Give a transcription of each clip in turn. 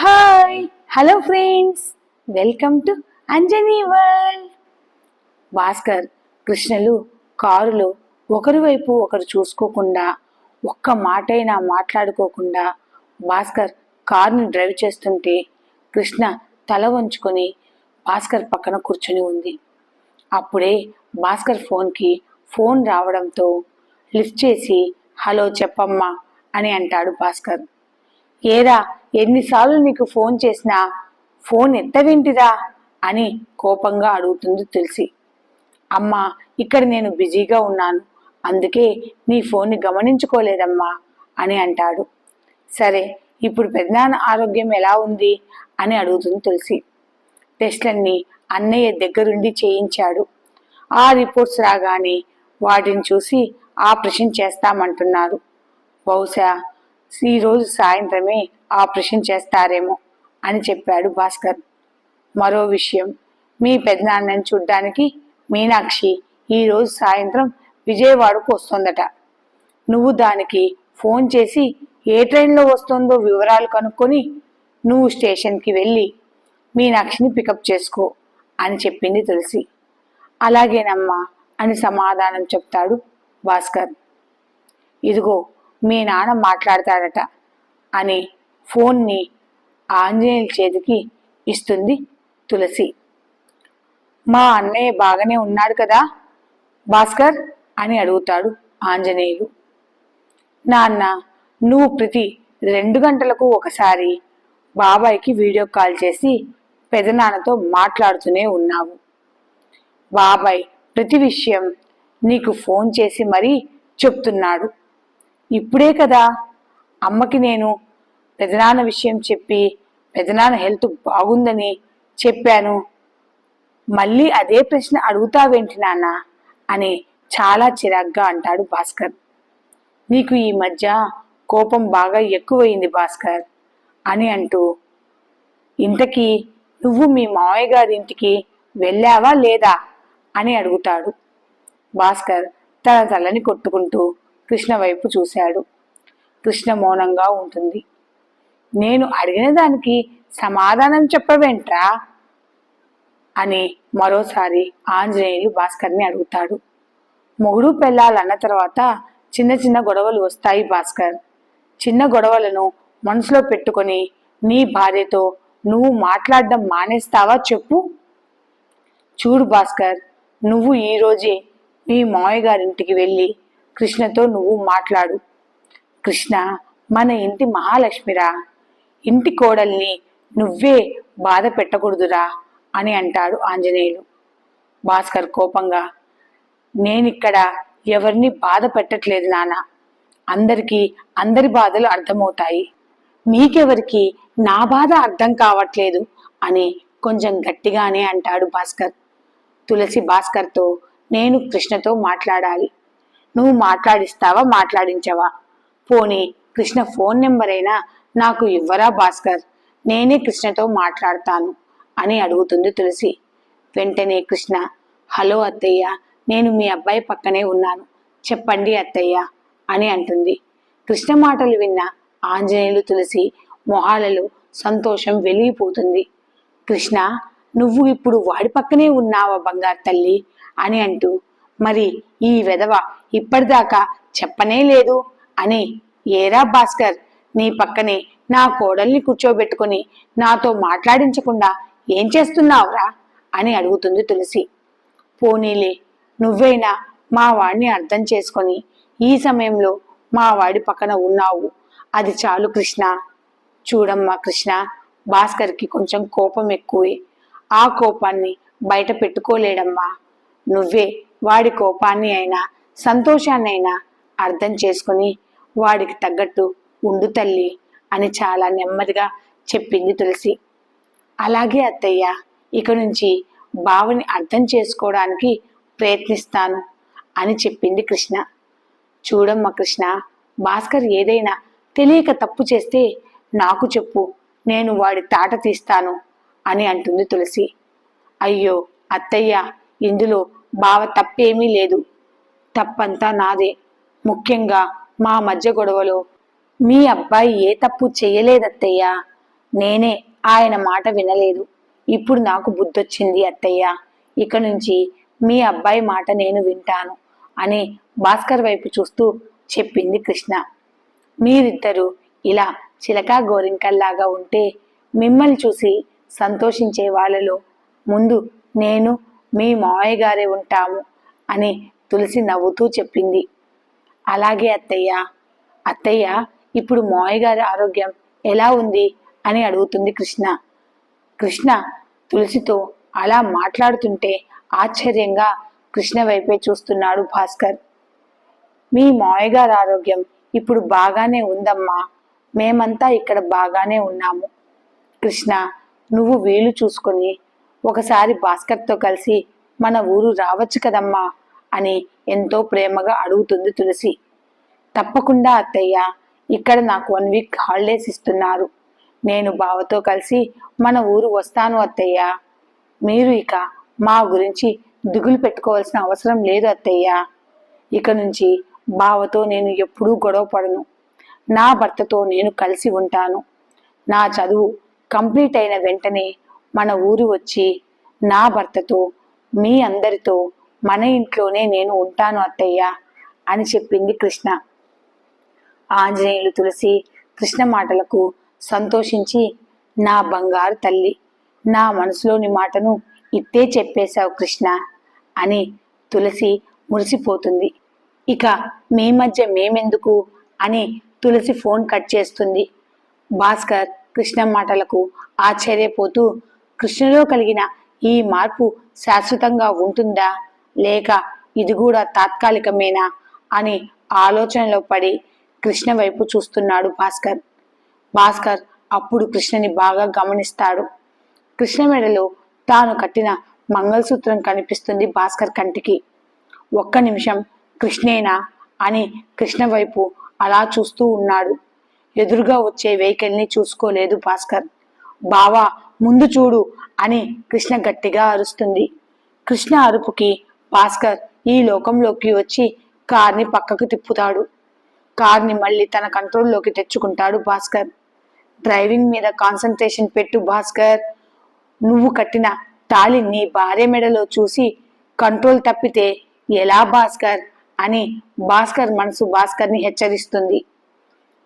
Hi hello friends welcome to Anjani world Bhaskar కృష్ణలు కారులో ఒకరి వైపు ఒకరు చూసుకోకుండా ఒక్క మాటైనా మాట్లాడుకోకుండా భాస్కర్ కారుని డ్రైవ్ చేస్తుంటే కృష్ణ తల వంచుకొని భాస్కర్ పక్కన కూర్చొని ఉంది. అప్పుడే భాస్కర్ ఫోన్కి ఫోన్ రావడంతో లిఫ్ట్ చేసి హలో చెప్పమ్మా అని అంటాడు భాస్కర్. ఏరా ఎన్నిసార్లు నీకు ఫోన్ చేసినా? ఫోన్ ఎత్తవేంటిరా అని కోపంగా అడుగుతుంది తులసి. అమ్మా ఇక్కడ నేను బిజీగా ఉన్నాను. అందుకే నీ ఫోన్ని గమనించుకోలేదమ్మా అని అంటాడు. సరే ఇప్పుడు పెద్దనాన్న ఆరోగ్యం ఎలా ఉంది? అని అడుగుతుంది తులసి. టెస్ట్లన్నీ అన్నయ్య దగ్గరుండి చేయించాడు. ఆ రిపోర్ట్స్ రాగానే వాటిని చూసి ఆపరేషన్ చేస్తామంటున్నారు. బహుశా ఈరోజు సాయంత్రమే ఆపరేషన్ చేస్తారేమో అని చెప్పాడు భాస్కర్. మరో విషయం మీ పెదనాన్నని చూడ్డానికి మీనాక్షి ఈరోజు సాయంత్రం విజయవాడకు వస్తుందట. నువ్వు దానికి ఫోన్ చేసి ఏ ట్రైన్లో వస్తుందో వివరాలు కనుక్కొని నువ్వు స్టేషన్కి వెళ్ళి మీనాక్షిని పికప్ చేసుకో అని చెప్పింది తులసి. అలాగేనమ్మా అని సమాధానం చెప్తాడు భాస్కర్. ఇదిగో మీ నాన్న మాట్లాడతాడట అని ఫోన్ని ఆంజనేయుల చేతికి ఇస్తుంది తులసి. మా అన్నయ్య బాగానే ఉన్నాడు కదా? భాస్కర్ అని అడుగుతాడు ఆంజనేయులు. నాన్న నువ్వు ప్రతి రెండు గంటలకు ఒకసారి బాబాయ్కి వీడియో కాల్ చేసి పెదనాన్నతో మాట్లాడుతూనే ఉన్నావు. బాబాయ్ ప్రతి విషయం నీకు ఫోన్ చేసి మరీ చెప్తున్నాడు. ఇప్పుడే కదా అమ్మకి నేను పెదనాన్న విషయం చెప్పి పెదనాన్న హెల్త్ బాగుందని చెప్పాను. మళ్ళీ అదే ప్రశ్న అడుగుతావేంటి నాన్న అని చాలా చిరాగ్గా అంటాడు భాస్కర్. నీకు ఈ మధ్య కోపం బాగా ఎక్కువైంది భాస్కర్ అని అంటూ ఇంతకీ నువ్వు మీ మావయ్య గారింటికి వెళ్ళావా లేదా అని అడుగుతాడు భాస్కర్ తన తలని కొట్టుకుంటూ కృష్ణ వైపు చూశాడు. కృష్ణ మౌనంగా ఉంటుంది. నేను అడిగిన దానికి సమాధానం చెప్పవేంట్రా? అని మరోసారి ఆంజనేయులు భాస్కర్ని అడుగుతాడు. మొగుడు పెళ్ళాలన్న తర్వాత చిన్న చిన్న గొడవలు వస్తాయి భాస్కర్. చిన్న గొడవలను మనసులో పెట్టుకొని నీ భార్యతో నువ్వు మాట్లాడడం మానేస్తావా చెప్పు. చూడు భాస్కర్ నువ్వు ఈరోజే మీ మామయ్య గారింటికి వెళ్ళి కృష్ణతో నువ్వు మాట్లాడు. కృష్ణ మన ఇంటి మహాలక్ష్మిరా ఇంటి కోడల్ని నువ్వే బాధ పెట్టకూడదురా అని అంటాడు ఆంజనేయులు. భాస్కర్ కోపంగా నేనిక్కడ ఎవరిని బాధ పెట్టట్లేదు నాన్న అందరికీ అందరి బాధలు అర్థమవుతాయి. మీకెవరికి నా బాధ అర్థం కావట్లేదు అని కొంచెం గట్టిగానే అంటాడు భాస్కర్. తులసి భాస్కర్తో నేను కృష్ణతో మాట్లాడాలి. నువ్వు మాట్లాడిస్తావా మాట్లాడించవా? పోనీ కృష్ణ ఫోన్ నెంబర్ అయినా నాకు ఇవ్వరా భాస్కర్? నేనే కృష్ణతో మాట్లాడతాను అని అడుగుతుంది తులసి. వెంటనే కృష్ణ హలో అత్తయ్య నేను మీ అబ్బాయి పక్కనే ఉన్నాను. చెప్పండి అత్తయ్య అని అంటుంది. కృష్ణ మాటలు విన్న ఆంజనేయులు తులసి మొహాలలో సంతోషం వెలిగిపోతుంది. కృష్ణ నువ్వు ఇప్పుడు వాడి పక్కనే ఉన్నావా బంగారు తల్లి? అని అంటూ మరి ఈ వెధవ ఇప్పటిదాకా చెప్పనే లేదు అని ఏరా భాస్కర్ నీ పక్కనే నా కోడల్ని కూర్చోబెట్టుకుని నాతో మాట్లాడించకుండా ఏం చేస్తున్నావురా అని అడుగుతుంది తులసి. పోనీలే నువ్వైనా మా వాడిని అర్థం చేసుకొని ఈ సమయంలో మా వాడి పక్కన ఉన్నావు. అది చాలు కృష్ణ. చూడమ్మా కృష్ణ భాస్కర్కి కొంచెం కోపం ఎక్కువే. ఆ కోపాన్ని బయట పెట్టుకోలేడమ్మా. నువ్వే వాడి కోపాన్ని అయినా సంతోషాన్నైనా అర్థం చేసుకుని వాడికి తగ్గట్టు ఉండు తల్లి అని చాలా నెమ్మదిగా చెప్పింది తులసి. అలాగే అత్తయ్య ఇక నుంచి బావని అర్థం చేసుకోవడానికి ప్రయత్నిస్తాను అని చెప్పింది కృష్ణ. చూడమ్మ కృష్ణ భాస్కర్ ఏదైనా తెలియక తప్పు చేస్తే నాకు చెప్పు నేను వాడి తాట తీస్తాను అని అంటుంది తులసి. అయ్యో అత్తయ్య ఇందులో బావ తప్పేమీ లేదు. తప్పంతా నాదే. ముఖ్యంగా మా మధ్య గొడవలో. మీ అబ్బాయి ఏ తప్పు చేయలేదత్తయ్యా? నేనే ఆయన మాట వినలేదు. ఇప్పుడు నాకు బుద్ధొచ్చింది అత్తయ్య. ఇక నుంచి మీ అబ్బాయి మాట నేను వింటాను అని భాస్కర్ వైపు చూస్తూ చెప్పింది కృష్ణ. మీరిద్దరూ ఇలా చిలకా గోరింకల్లాగా ఉంటే మిమ్మల్ని చూసి సంతోషించే వాళ్ళలో ముందు నేను మీ మావయ్య గారే ఉంటాము అని తులసి నవ్వుతూ చెప్పింది. అలాగే అత్తయ్య అత్తయ్య ఇప్పుడు మావయ్య గారి ఆరోగ్యం ఎలా ఉంది అని అడుగుతుంది కృష్ణ. కృష్ణ తులసితో అలా మాట్లాడుతుంటే ఆశ్చర్యంగా కృష్ణ వైపే చూస్తున్నాడు భాస్కర్. మీ మావయ్య గారి ఆరోగ్యం ఇప్పుడు బాగానే ఉందమ్మా మేమంతా ఇక్కడ బాగానే ఉన్నాము. కృష్ణ నువ్వు వీలు చూసుకొని ఒకసారి భాస్కర్తో కలిసి మన ఊరు రావచ్చు కదమ్మా అని ఎంతో ప్రేమగా అడుగుతుంది తులసి. తప్పకుండా అత్తయ్య ఇక్కడ నాకు వన్ వీక్ హాలిడేస్ ఇస్తున్నారు. నేను బావతో కలిసి మన ఊరు వస్తాను అత్తయ్య. మీరు ఇక మా గురించి దిగులు పెట్టుకోవాల్సిన అవసరం లేదు అత్తయ్య. ఇక నుంచి బావతో నేను ఎప్పుడూ గొడవ పడను. నా భర్తతో నేను కలిసి ఉంటాను. నా చదువు కంప్లీట్ అయిన వెంటనే మన ఊరు వచ్చి నా భర్తతో మీ అందరితో మన ఇంట్లోనే నేను ఉంటాను అత్తయ్య అని చెప్పింది కృష్ణ. ఆంజనేయులు తులసి కృష్ణ మాటలకు సంతోషించి నా బంగారు తల్లి నా మనసులోని మాటను ఇట్టే చెప్పేశావు కృష్ణ అని తులసి మురిసిపోతుంది. ఇక మీ మధ్య మేమెందుకు అని తులసి ఫోన్ కట్ చేస్తుంది. భాస్కర్ కృష్ణ మాటలకు ఆశ్చర్యపోతూ కృష్ణలో కలిగిన ఈ మార్పు శాశ్వతంగా ఉంటుందా? లేక ఇది కూడా తాత్కాలికమేనా? అని ఆలోచనలో పడి కృష్ణ వైపు చూస్తున్నాడు భాస్కర్. భాస్కర్ అప్పుడు కృష్ణని బాగా గమనిస్తాడు. కృష్ణ మెడలో తాను కట్టిన మంగళసూత్రం కనిపిస్తుంది భాస్కర్ కంటికి. ఒక్క నిమిషం కృష్ణేనా? అని కృష్ణ వైపు అలా చూస్తూ ఉన్నాడు. ఎదురుగా వచ్చే వెహికల్ని చూసుకోలేదు భాస్కర్. బావా ముందు చూడు అని కృష్ణ గట్టిగా అరుస్తుంది. కృష్ణ అరుపుకి భాస్కర్ ఈ లోకంలోకి వచ్చి కార్ని పక్కకు తిప్పుతాడు. కార్ని మళ్ళీ తన కంట్రోల్లోకి తెచ్చుకుంటాడు భాస్కర్. డ్రైవింగ్ మీద కాన్సన్ట్రేషన్ పెట్టు భాస్కర్. నువ్వు కట్టిన తాళి నీ భార్య మెడలో చూసి కంట్రోల్ తప్పితే ఎలా భాస్కర్? అని భాస్కర్ మనసు భాస్కర్ని హెచ్చరిస్తుంది.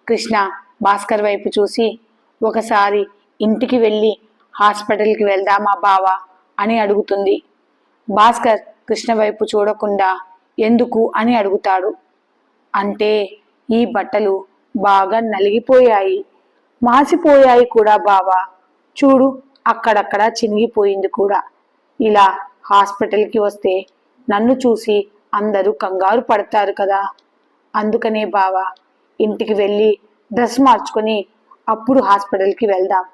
కృష్ణ భాస్కర్ వైపు చూసి ఒకసారి ఇంటికి వెళ్ళి హాస్పిటల్కి వెళ్దామా బావా? అని అడుగుతుంది. భాస్కర్ కృష్ణ వైపు చూడకుండా ఎందుకు అని అడుగుతాడు. అంటే ఈ బట్టలు బాగా నలిగిపోయాయి. మాసిపోయాయి కూడా బావా. చూడు అక్కడక్కడ చినిగిపోయింది కూడా. ఇలా హాస్పిటల్కి వస్తే నన్ను చూసి అందరూ కంగారు పడతారు కదా. అందుకనే బావా ఇంటికి వెళ్ళి డ్రెస్ మార్చుకొని అప్పుడు హాస్పిటల్కి వెళ్దాం.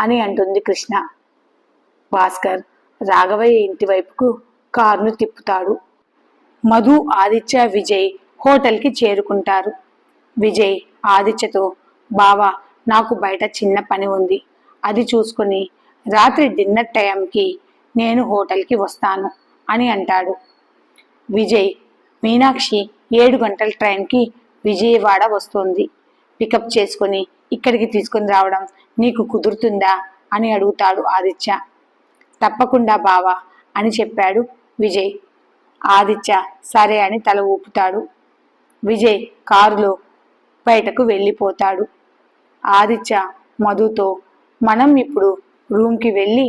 అని అంటుంది కృష్ణ. భాస్కర్ రాఘవయ్య ఇంటి వైపుకు కారును తిప్పుతాడు. మధు ఆదిత్య విజయ్ హోటల్కి చేరుకుంటారు. విజయ్ ఆదిత్యతో బావా నాకు బయట చిన్న పని ఉంది. అది చూసుకుని రాత్రి డిన్నర్ టైంకి నేను హోటల్కి వస్తాను అని అంటాడు. విజయ్ మీనాక్షి ఏడు గంటల ట్రైన్కి విజయవాడ వస్తుంది. పికప్ చేసుకొని ఇక్కడికి తీసుకొని రావడం నీకు కుదురుతుందా అని అడుగుతాడు ఆదిత్య. తప్పకుండా బావా అని చెప్పాడు విజయ్. ఆదిత్య సరే అని తల ఊపుతాడు. విజయ్ కారులో బయటకు వెళ్ళిపోతాడు. ఆదిత్య మధుతో మనం ఇప్పుడు రూమ్కి వెళ్ళి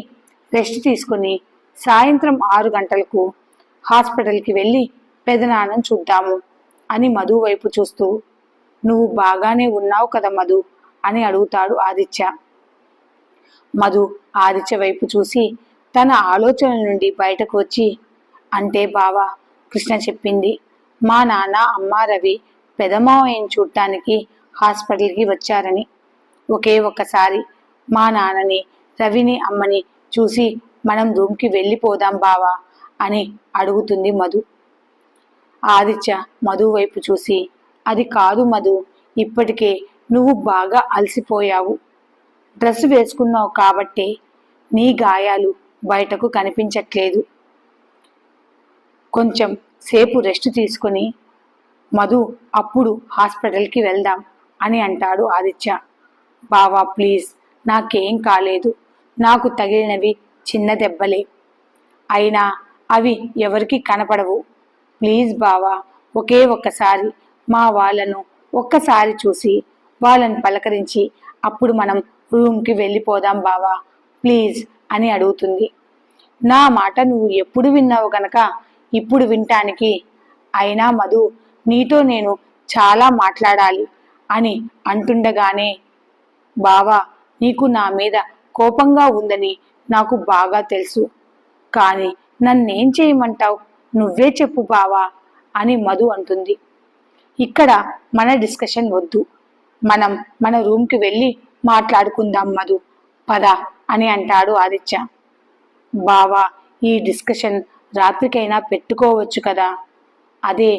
రెస్ట్ తీసుకుని సాయంత్రం ఆరు గంటలకు హాస్పిటల్కి వెళ్ళి పెదనాన్నం చూద్దాము అని మధు వైపు చూస్తూ నువ్వు బాగానే ఉన్నావు కదా మధు? అని అడుగుతాడు ఆదిత్య. మధు ఆదిత్య వైపు చూసి తన ఆలోచనల నుండి బయటకు వచ్చి అంటే బావా కృష్ణ చెప్పింది మా నాన్న అమ్మ రవి పెదమావయ్యని చూడటానికి హాస్పిటల్కి వచ్చారని. ఒకే ఒక్కసారి మా నాన్నని రవిని అమ్మని చూసి మనం రూమ్కి వెళ్ళిపోదాం బావా అని అడుగుతుంది మధు. ఆదిత్య మధు వైపు చూసి అది కాదు మధు ఇప్పటికే నువ్వు బాగా అలసిపోయావు. డ్రెస్ వేసుకున్నావు కాబట్టే నీ గాయాలు బయటకు కనిపించట్లేదు. కొంచెం సేపు రెస్ట్ తీసుకొని మధు అప్పుడు హాస్పిటల్కి వెళ్దాం అని అంటాడు ఆదిత్య. బావా ప్లీజ్ నాకేం కాలేదు. నాకు తగిలినవి చిన్న దెబ్బలే. అయినా అవి ఎవరికి కనపడవు. ప్లీజ్ బావా ఒకే ఒక్కసారి మా వాళ్ళను ఒక్కసారి చూసి వాళ్ళని పలకరించి అప్పుడు మనం రూమ్కి వెళ్ళిపోదాం బావా ప్లీజ్ అని అడుగుతుంది. నా మాట నువ్వు ఎప్పుడు విన్నావు గనక ఇప్పుడు వినటానికి? అయినా మధు నీతో నేను చాలా మాట్లాడాలి అని అంటుండగానే బావా నీకు నా మీద కోపంగా ఉందని నాకు బాగా తెలుసు. కానీ నన్నేం చేయమంటావు? నువ్వే చెప్పు బావా అని మధు అంటుంది. ఇక్కడ మన డిస్కషన్ వద్దు. మనం మన రూమ్కి వెళ్ళి మాట్లాడుకుందాం మధు. పద అని అంటాడు ఆదిత్య. బావా ఈ డిస్కషన్ రాత్రికైనా పెట్టుకోవచ్చు కదా? అదే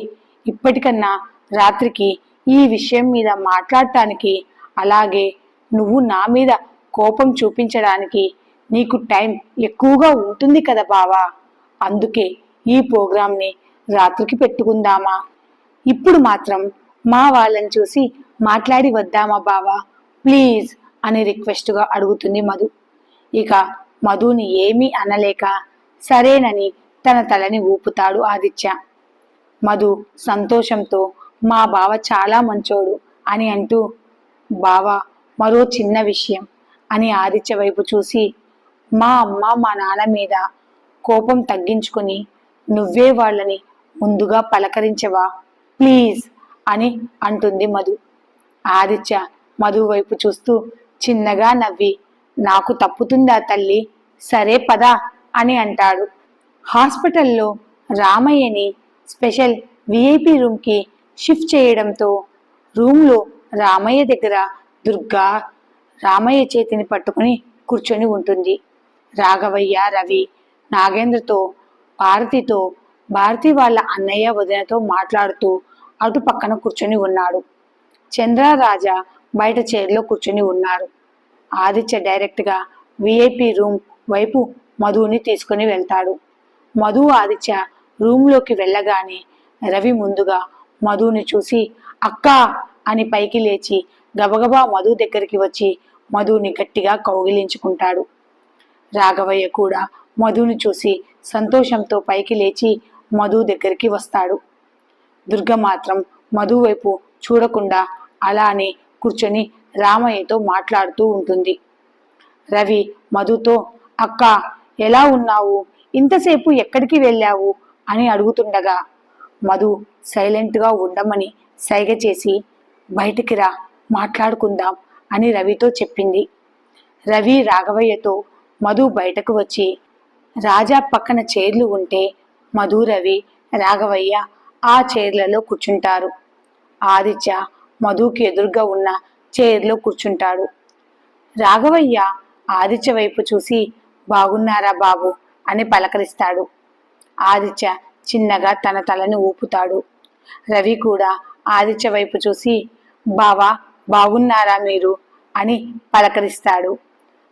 ఇప్పటికన్నా రాత్రికి ఈ విషయం మీద మాట్లాడటానికి అలాగే నువ్వు నా మీద కోపం చూపించడానికి నీకు టైం ఎక్కువగా ఉంటుంది కదా బావా? అందుకే ఈ ప్రోగ్రాంని రాత్రికి పెట్టుకుందామా? ఇప్పుడు మాత్రం మా వాళ్ళని చూసి మాట్లాడి వద్దామా బావా? ప్లీజ్ అని రిక్వెస్ట్గా అడుగుతుంది మధు. ఇక మధుని ఏమీ అనలేక సరేనని తన తలని ఊపుతాడు ఆదిత్య. మధు సంతోషంతో మా బావ చాలా మంచోడు అని అంటూ బావ మరో చిన్న విషయం అని ఆదిత్య వైపు చూసి మా అమ్మ మా నాన్న మీద కోపం తగ్గించుకొని నువ్వే వాళ్ళని ముందుగా పలకరించవా? ప్లీజ్ అని అంటుంది మధు. ఆదిత్య మధు వైపు చూస్తూ చిన్నగా నవ్వి నాకు తప్పుతుందా తల్లి? సరే పదా అని అంటాడు. హాస్పిటల్లో రామయ్యని స్పెషల్ విఐపి రూమ్కి షిఫ్ట్ చేయడంతో రూమ్లో రామయ్య దగ్గర దుర్గా రామయ్య చేతిని పట్టుకుని కూర్చొని ఉంటుంది. రాఘవయ్య రవి నాగేంద్రతో భారతితో భారతి వాళ్ళ అన్నయ్య వదినతో మాట్లాడుతూ అటు పక్కన కూర్చొని ఉన్నాడు. చంద్రరాజా బయట చైర్లో కూర్చొని ఉన్నారు. ఆదిత్య డైరెక్ట్గా విఐపి రూమ్ వైపు మధుని తీసుకుని వెళ్తాడు. మధు ఆదిత్య రూమ్లోకి వెళ్ళగానే రవి ముందుగా మధుని చూసి అక్కా! అని పైకి లేచి గబగబా మధు దగ్గరికి వచ్చి మధుని గట్టిగా కౌగిలించుకుంటాడు. రాఘవయ్య కూడా మధుని చూసి సంతోషంతో పైకి లేచి మధు దగ్గరికి వస్తాడు. దుర్గ మాత్రం మధు వైపు చూడకుండా అలానే కూర్చొని రామయ్యతో మాట్లాడుతూ ఉంటుంది. రవి మధుతో అక్క ఎలా ఉన్నావు? ఇంతసేపు ఎక్కడికి వెళ్ళావు? అని అడుగుతుండగా మధు సైలెంట్గా ఉండమని సైగ చేసి బయటికి రా మాట్లాడుకుందాం అని రవితో చెప్పింది. రవి రాఘవయ్యతో మధు బయటకు వచ్చి రాజా పక్కన చైర్లు ఉంటే మధు రవి రాఘవయ్య ఆ చైర్లలో కూర్చుంటారు. ఆదిత్య మధుకి ఎదురుగా ఉన్న చైర్లో కూర్చుంటాడు. రాఘవయ్య ఆదిత్య వైపు చూసి బాగున్నారా బాబు? అని పలకరిస్తాడు. ఆదిత్య చిన్నగా తన తలని ఊపుతాడు. రవి కూడా ఆదిత్య వైపు చూసి బావా బాగున్నారా మీరు? అని పలకరిస్తాడు.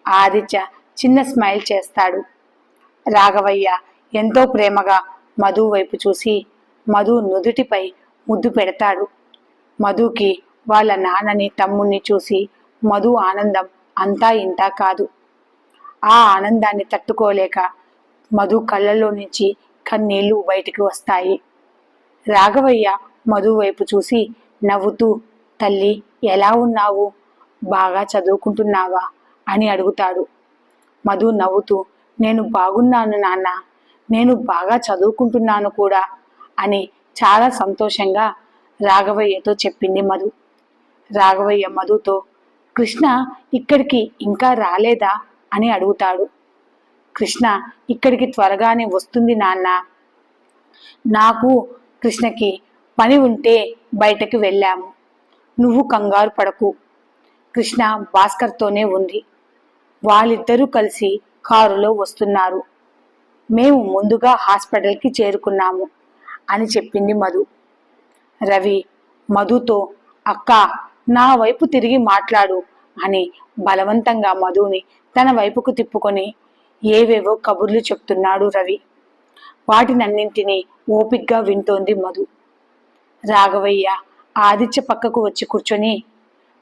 ఆదిత్య చిన్న స్మైల్ చేస్తాడు. రాఘవయ్య ఎంతో ప్రేమగా మధు వైపు చూసి మధు నుదుటిపై ముద్దు పెడతాడు. మధుకి వాళ్ళ నాన్నని తమ్ముణ్ణి చూసి మధు ఆనందం అంతా ఇంతా కాదు. ఆ ఆనందాన్ని తట్టుకోలేక మధు కళ్ళలో నుంచి కన్నీళ్ళు బయటికి వస్తాయి. రాఘవయ్య మధు వైపు చూసి నవ్వుతూ తల్లి ఎలా ఉన్నావు? బాగా చదువుకుంటున్నావా? అని అడుగుతాడు. మధు నవ్వుతూ నేను బాగున్నాను నాన్న. నేను బాగా చదువుకుంటున్నాను కూడా. అని చాలా సంతోషంగా రాఘవయ్యతో చెప్పింది మధు. రాఘవయ్య మధుతో కృష్ణ ఇక్కడికి ఇంకా రాలేదా? అని అడుగుతాడు. కృష్ణ ఇక్కడికి త్వరగానే వస్తుంది నాన్న. నాకు కృష్ణకి పని ఉంటే బయటకు వెళ్ళాము. నువ్వు కంగారు పడకు. కృష్ణ భాస్కర్తోనే ఉంది. వాళ్ళిద్దరూ కలిసి కారులో వస్తున్నారు. మేము ముందుగా హాస్పిటల్కి చేరుకున్నాము. అని చెప్పింది మధు. రవి మధుతో అక్క నా వైపు తిరిగి మాట్లాడు అని బలవంతంగా మధుని తన వైపుకు తిప్పుకొని ఏవేవో కబుర్లు చెప్తున్నాడు రవి. వాటినన్నింటినీ ఓపిగ్గా వింటోంది మధు. రాఘవయ్య ఆదిత్య పక్కకు వచ్చి కూర్చొని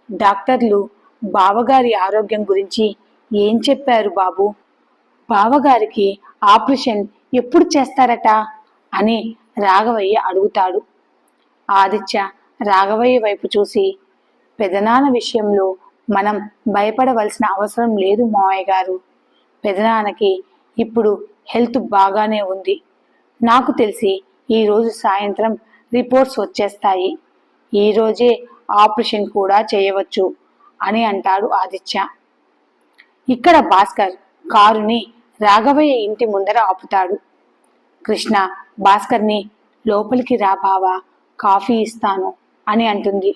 డాక్టర్లు బావగారి ఆరోగ్యం గురించి ఏం చెప్పారు బాబు? బావగారికి ఆపరేషన్ ఎప్పుడు చేస్తారట? అని రాఘవయ్య అడుగుతాడు. ఆదిత్య రాఘవయ్య వైపు చూసి పెదనాన్న విషయంలో మనం భయపడవలసిన అవసరం లేదు మావయ్య గారు. పెదనాన్నకి ఇప్పుడు హెల్త్ బాగానే ఉంది. నాకు తెలిసి ఈరోజు సాయంత్రం రిపోర్ట్స్ వచ్చేస్తాయి. ఈరోజే ఆపరేషన్ కూడా చేయవచ్చు అని అంటాడు ఆదిత్య. ఇక్కడ భాస్కర్ కారుని రాఘవయ్య ఇంటి ముందర ఆపుతాడు. కృష్ణ భాస్కర్ని లోపలికి రా బావా కాఫీ ఇస్తాను అని అంటుంది.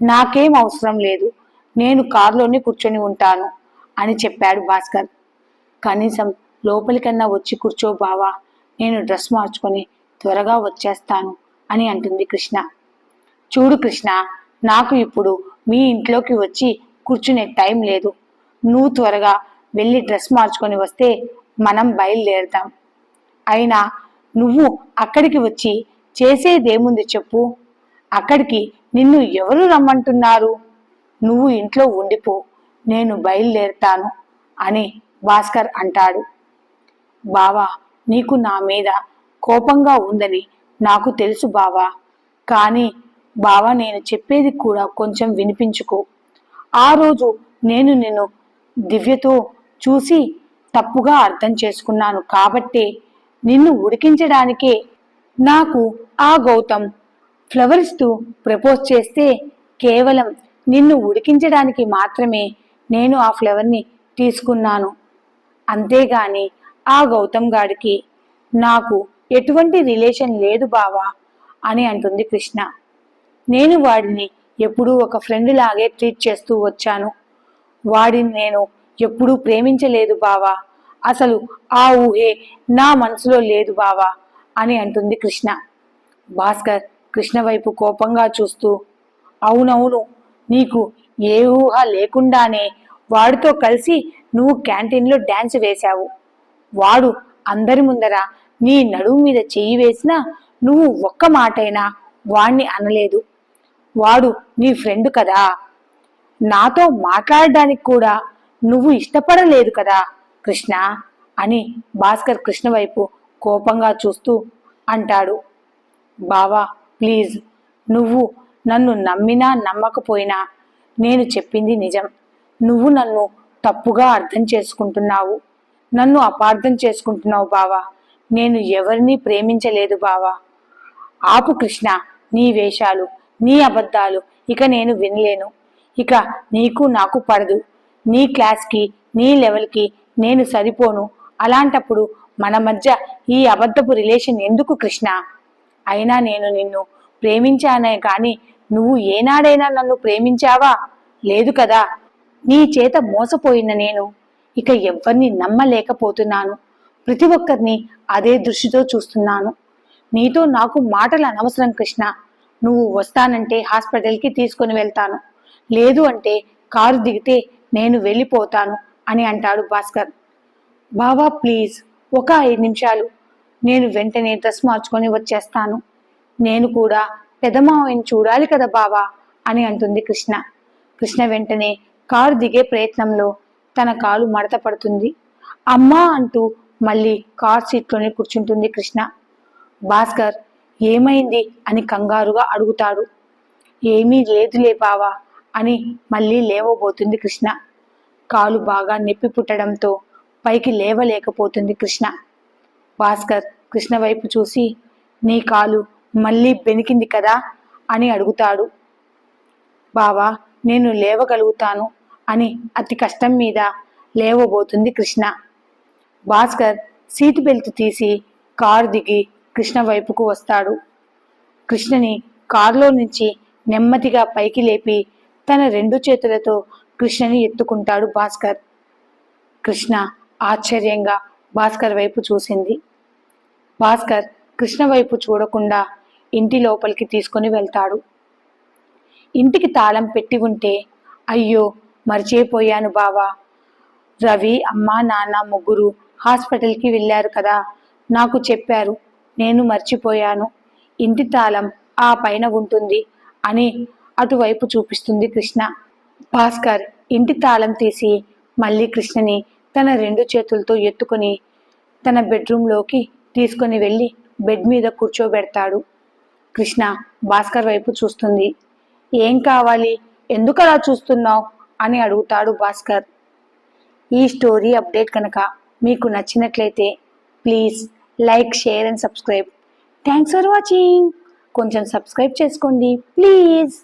నాకేం అవసరం లేదు నేను కారులోనే కూర్చొని ఉంటాను అని చెప్పాడు భాస్కర్. కనీసం లోపలికన్నా వచ్చి కూర్చో బావా నేను డ్రెస్ మార్చుకొని త్వరగా వచ్చేస్తాను అని అంటుంది కృష్ణ. చూడు కృష్ణ నాకు ఇప్పుడు మీ ఇంట్లోకి వచ్చి కూర్చునే టైం లేదు. నువ్వు త్వరగా వెళ్ళి డ్రెస్ మార్చుకొని వస్తే మనం బయలుదేరుతాం. అయినా నువ్వు అక్కడికి వచ్చి చేసేదేముంది చెప్పు. అక్కడికి నిన్ను ఎవరు రమ్మంటున్నారు? నువ్వు ఇంట్లో ఉండిపో నేను బయలుదేరుతాను అని భాస్కర్ అంటాడు. బావా నీకు నా మీద కోపంగా ఉందని నాకు తెలుసు బావా. కానీ బావా నేను చెప్పేది కూడా కొంచెం వినిపించుకో. ఆ రోజు నేను నిన్ను దివ్యతో చూసి తప్పుగా అర్థం చేసుకున్నాను కాబట్టే నిన్ను ఉడికించడానికే నాకు ఆ గౌతమ్ ఫ్లవర్స్తో ప్రపోజ్ చేస్తే కేవలం నిన్ను ఉడికించడానికి మాత్రమే నేను ఆ ఫ్లవర్ని తీసుకున్నాను. అంతేగాని ఆ గౌతమ్ గాడికి నాకు ఎటువంటి రిలేషన్ లేదు బావా అని అంటుంది కృష్ణ. నేను వాడిని ఎప్పుడూ ఒక ఫ్రెండ్ లాగే ట్రీట్ చేస్తూ వచ్చాను. వాడిని నేను ఎప్పుడూ ప్రేమించలేదు బావా. అసలు ఆ ఊహే నా మనసులో లేదు బావా అని అంటుంది కృష్ణ. భాస్కర్ కృష్ణ వైపు కోపంగా చూస్తూ అవునవును నీకు ఏ ఊహ లేకుండానే వాడితో కలిసి నువ్వు క్యాంటీన్లో డ్యాన్స్ వేశావు. వాడు అందరి ముందర నీ నడుము మీద చెయ్యి వేసినా నువ్వు ఒక్క మాటైనా వాణ్ణి అనలేదు. వాడు నీ ఫ్రెండ్ కదా. నాతో మాట్లాడడానికి కూడా నువ్వు ఇష్టపడలేదు కదా. కృష్ణ అని భాస్కర్ కృష్ణ వైపు కోపంగా చూస్తూ అంటాడు. బావా ప్లీజ్ నువ్వు నన్ను నమ్మినా నమ్మకపోయినా నేను చెప్పింది నిజం. నువ్వు నన్ను తప్పుగా అర్థం చేసుకుంటున్నావు. నన్ను అపార్థం చేసుకుంటున్నావు బావా. నేను ఎవరిని ప్రేమించలేదు బావా. ఆపు కృష్ణ నీ వేషాలు నీ అబద్ధాలు ఇక నేను వినలేను. ఇక నీకు నాకు పడదు. నీ క్లాస్కి నీ లెవెల్కి నేను సరిపోను. అలాంటప్పుడు మన మధ్య ఈ అబద్ధపు రిలేషన్ ఎందుకు కృష్ణ? అయినా నేను నిన్ను ప్రేమించానే కానీ నువ్వు ఏనాడైనా నన్ను ప్రేమించావా? లేదు కదా. నీ చేత మోసపోయిన నేను ఇక ఎవ్వరిని నమ్మలేకపోతున్నాను. ప్రతి ఒక్కరిని అదే దృష్టితో చూస్తున్నాను. నీతో నాకు మాటలు అనవసరం కృష్ణ. నువ్వు వస్తానంటే హాస్పిటల్కి తీసుకొని వెళ్తాను. లేదు అంటే కారు దిగితే నేను వెళ్ళిపోతాను. అని అంటాడు భాస్కర్. బావా ప్లీజ్ ఒక ఐదు నిమిషాలు. నేను వెంటనే డ్రెస్ మార్చుకొని వచ్చేస్తాను. నేను కూడా పెదమావయ్యని చూడాలి కదా బావా అని అంటుంది కృష్ణ. కృష్ణ వెంటనే కారు దిగే ప్రయత్నంలో తన కాలు మడత పడుతుంది. అమ్మా అంటూ మళ్ళీ కార్ సీట్లోనే కూర్చుంటుంది కృష్ణ. భాస్కర్ ఏమైంది అని కంగారుగా అడుగుతాడు. ఏమీ లేదులే బావా అని మళ్ళీ లేవబోతుంది కృష్ణ. కాలు బాగా నొప్పి పుట్టడంతో పైకి లేవలేకపోతుంది కృష్ణ. భాస్కర్ కృష్ణ వైపు చూసి నీ కాలు మళ్ళీ బెనికింది కదా? అని అడుగుతాడు. బావా నేను లేవగలుగుతాను అని అతి కష్టం మీద లేవబోతుంది కృష్ణ. భాస్కర్ సీటు బెల్ట్ తీసి కారు దిగి కృష్ణ వైపుకు వస్తాడు. కృష్ణని కారులో నుంచి నెమ్మదిగా పైకి లేపి తన రెండు చేతులతో కృష్ణని ఎత్తుకుంటాడు భాస్కర్. కృష్ణ ఆశ్చర్యంగా భాస్కర్ వైపు చూసింది. భాస్కర్ కృష్ణ వైపు చూడకుండా ఇంటి లోపలికి తీసుకొని వెళ్తాడు. ఇంటికి తాళం పెట్టి ఉంటే అయ్యో మర్చిపోయాను బావా. రవి అమ్మ నాన్న ముగ్గురు హాస్పిటల్కి వెళ్ళారు కదా నాకు చెప్పారు నేను మర్చిపోయాను. ఇంటి తాళం ఆ పైన ఉంటుంది అని అటువైపు చూపిస్తుంది కృష్ణ. భాస్కర్ ఇంటి తాళం తీసి మళ్ళీ కృష్ణని తన రెండు చేతులతో ఎత్తుకొని తన బెడ్రూమ్లోకి తీసుకొని వెళ్ళి బెడ్ మీద కూర్చోబెడతాడు. కృష్ణ భాస్కర్ వైపు చూస్తుంది. ఏం కావాలి? ఎందుకు అలా చూస్తున్నావు? అని అడుగుతాడు భాస్కర్. ఈ స్టోరీ అప్డేట్ కనుక మీకు నచ్చినట్లయితే please like share and subscribe. Thanks for watching. కొంచెం సబ్స్క్రైబ్ చేసుకోండి. ప్లీజ్.